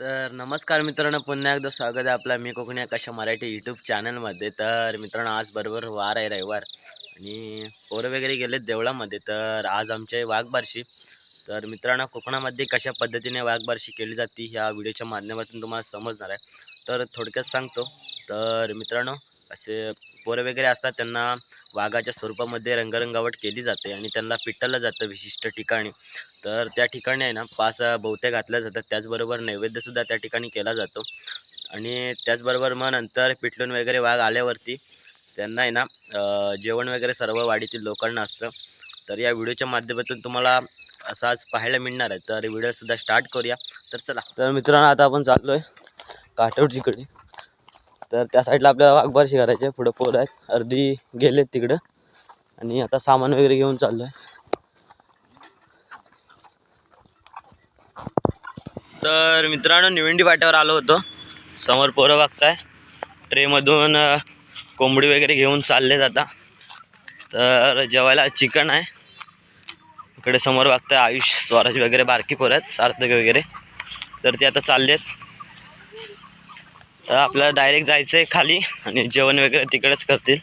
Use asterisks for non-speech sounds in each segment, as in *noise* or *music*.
तर नमस्कार मित्रांनो पुन्हा एकदा स्वागत आहे आपला मी कोकणी आकाशा मराठी यूट्यूब चॅनलमध्ये तर मित्रांनो आज बरोबर वार आहे रविवार आणि पोरं वगैरे गेलेत देवळामध्ये तर आज आमच्या वाघबारशी. तर मित्रांनो कोकणामध्ये कशा पद्धतीने वाघबारशी केली जाते ह्या व्हिडिओच्या माध्यमातून तुम्हाला समजणार आहे. तर थोडक्यात सांगतो. तर मित्रांनो असे पोरं वगैरे असतात त्यांना वाघाच्या स्वरूपामध्ये रंगरंगावट केली जाते आणि त्यांना पिटलं जातं विशिष्ट ठिकाणी. तर त्या ठिकाणी आहे ना पाच बहुते घातल्या जातात. त्याचबरोबर नैवेद्यसुद्धा त्या ठिकाणी केला जातो. आणि त्याचबरोबर मग नंतर पिटलून वगैरे वाघ आल्यावरती त्यांना आहे ना जेवण वगैरे सर्व वाडीतील लोकांना असतं. तर या व्हिडिओच्या माध्यमातून तुम्हाला असाच आज पाहायला मिळणार आहे. तर व्हिडिओसुद्धा स्टार्ट करूया. तर चला. तर मित्रांनो आता आपण चाललो आहे काठवडजीकडे तर त्या साईडला आपल्याला वाघबारशी आहे पुढं पोरं आहेत. अर्धी गेलेत तिकडं. आणि आता सामान वगैरे घेऊन चाललो आहे तर मित्रांनो निवंडी पाट्यावर आलो होतो. समोर पोरं बघताय ट्रेमधून कोंबडी वगैरे घेऊन चाललेत आता. तर जेवायला चिकन आहे. इकडे समोर बघताय आयुष स्वराज वगैरे बारकी पोरं आहेत. सार्थक वगैरे. तर ते आता चाललेत. तर आपल्याला डायरेक्ट जायचं आहे खाली आणि जेवण वगैरे तिकडेच करतील.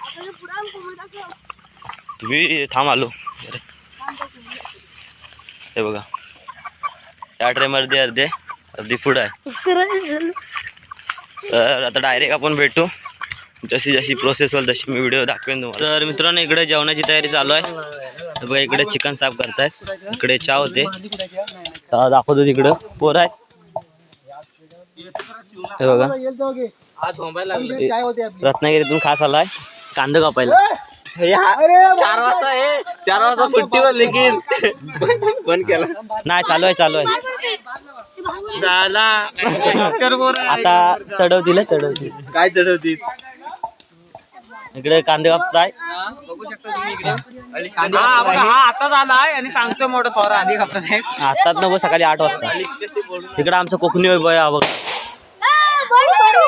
तुम्ही थांब आलो. हे बघा. या ट्रेमध्ये अर्धे अर्धी फूड आहे. तर आता डायरेक्ट आपण भेटू. जशी जशी प्रोसेस होईल तशी मी व्हिडिओ दाखवेन तुम्हाला. तर मित्रांनो इकडे जेवणाची तयारी चालू आहे. बघा इकडे चिकन साफ करतायत. इकडे चहा होते. दाखवतो तिकडं. पोर आहेत. हे बघा. रत्नागिरीतून खास आलाय. कांदा कापायला. चार वाजता हे. चार वाजता सुट्टीवर लेकिन बंद केला. नाही चालू आहे चालू आहे. आता चढवतील चढवतील. काय चढवतील? इकडे कांदे कापताय. बघू शकता तुम्ही इकडे हा बघा, हा आताच आलाय आणि सांगतोय मोठं थोरा आधी कापतात आताच नको सकाळी आठ वाजता. इकडे आमचं कोकणी वैभव आहे हा बघ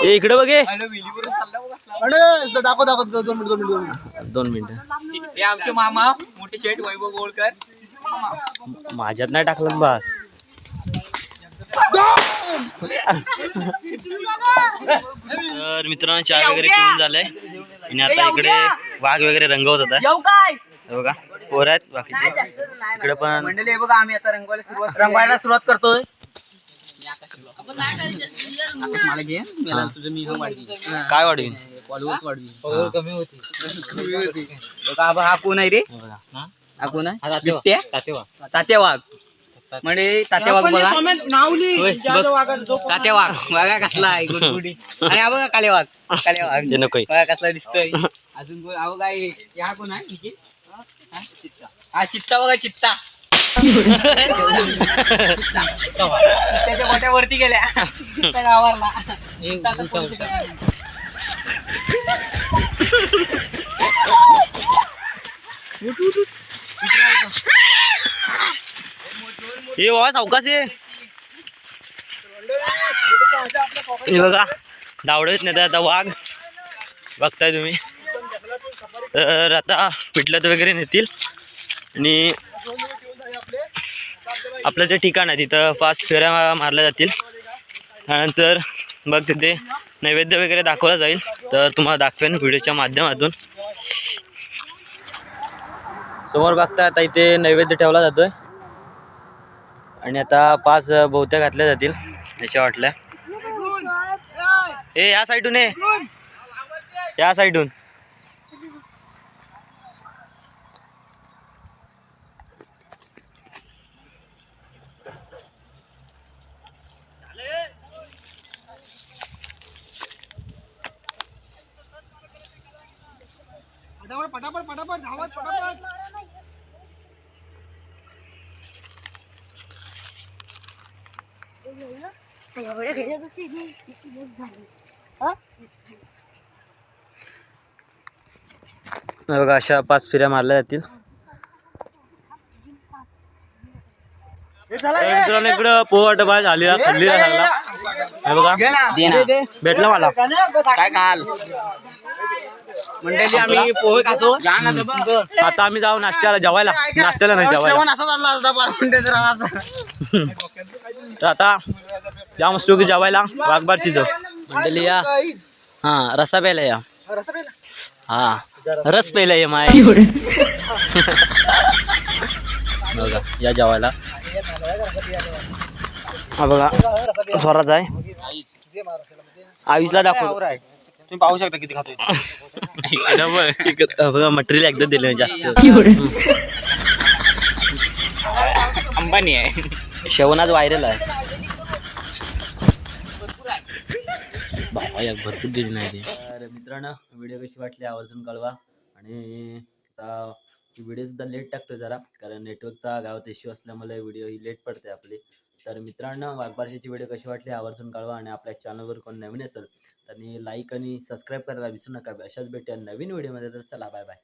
ए इकडे बघ. दाखव दाखव दोन मिनिट. दोन मिनिट दोन मिनिटं हे आमचे मामा मोठे शेठ वैभव गोळकर. माझ्यात नाही टाकलं बस. तर मित्रांनो चहा वगैरे पिऊन झालंय. आणि आता इकडे वाघ वगैरे रंगवत होता. हे बघा पोर आहेत बाकीचे. इकडे पण मंडळी हे बघा आम्ही आता रंगवायला सुरुवात रंगवायला सुरुवात करतोय. मला घे. मला तुझं मी वाढवी काय वाढवीन? फॉलोअर्स वाढवी कमी होती. बघा हा कोण आहे रे? हे हा कोण आहे? तात्या वाघ. म्हणजे तात्या वाघ बघा. होय, बघ. तात्या वाघ बघा कसला आहे गुडगुडी. *laughs* आणि हा बघा काले वाघ काले वाघ ते नकोय. बघा कसला दिसतोय. *laughs* अजून कोण अहो काय हे? हा कोण आहे? निखिल? हा? चित्ता. हा चित्ता बघा चित्ता. त्याच्या मोठ्या वरती गेल्या. गावाला. हे बाबा सावकाश आहे. हे बघा धावडत नाही आता वाघ. बघताय तुम्ही. तर आता पिटलत वगैरे नेतील. आणि आपलं जे ठिकाण आहे तिथं फास्ट फेऱ्या मारल्या जातील. त्यानंतर बघ तिथे नैवेद्य वगैरे दाखवला जाईल. तर तुम्हाला दाखवेन व्हिडिओच्या माध्यमातून. समोर बघता आता इथे नैवेद्य ठेवला जातोय. आणि आता पाच बहुत्या घातल्या जातील याच्या वाटल्या. ए या साईडून ये या साईडून. पटापट पटापट धावत पटापट एवढ्या घ्यायचं झाली हा हे बघा अशा पाच फेऱ्या मारल्या जातील. मित्रांनो इकडं पोहा डबा झाली खाल्ली लागला हे बघा. भेटला मला. काय काल? मंडळी आम्ही पोहे खातो. आता आम्ही जाऊ नाश्त्याला जेवायला. नाश्त्याला नाही जेवायला. असा चालला असता तर आता जा मस्त की जेवायला. वाघबारची जाऊ मंडळी या. हा रसा प्यायला या. हा रस प्यायला. ये माय. बघा या जेवायला. हा बघा स्वराज आहे. आयुषला दाखव. तुम्ही पाहू शकता किती खातोय. इकडं बघा मटेरियल एकदा दिलं जास्त. अंबानी आहे. शेवण आज व्हायरल आहे बाबा भरपूर दिली नाही तर मित्रांनो व्हिडिओ कशी वाटली आवर्जून कळवा. आणि व्हिडिओसुद्धा व्हिडिओ सुद्धा लेट टाकतो जरा कारण नेटवर्कचा गावात इश्यू असल्यामुळे व्हिडिओ ही लेट पडते आपली. तर मित्रांनो वाघबारशीची व्हिडिओ कशी वाटली आवर्जून कळवा आणि आपल्या चॅनलवर कोण नवीन असेल त्यांनी लाईक आणि सबस्क्राईब करायला विसरू नका. अशाच भेटूया नवीन व्हिडिओमध्ये तर चला बाय बाय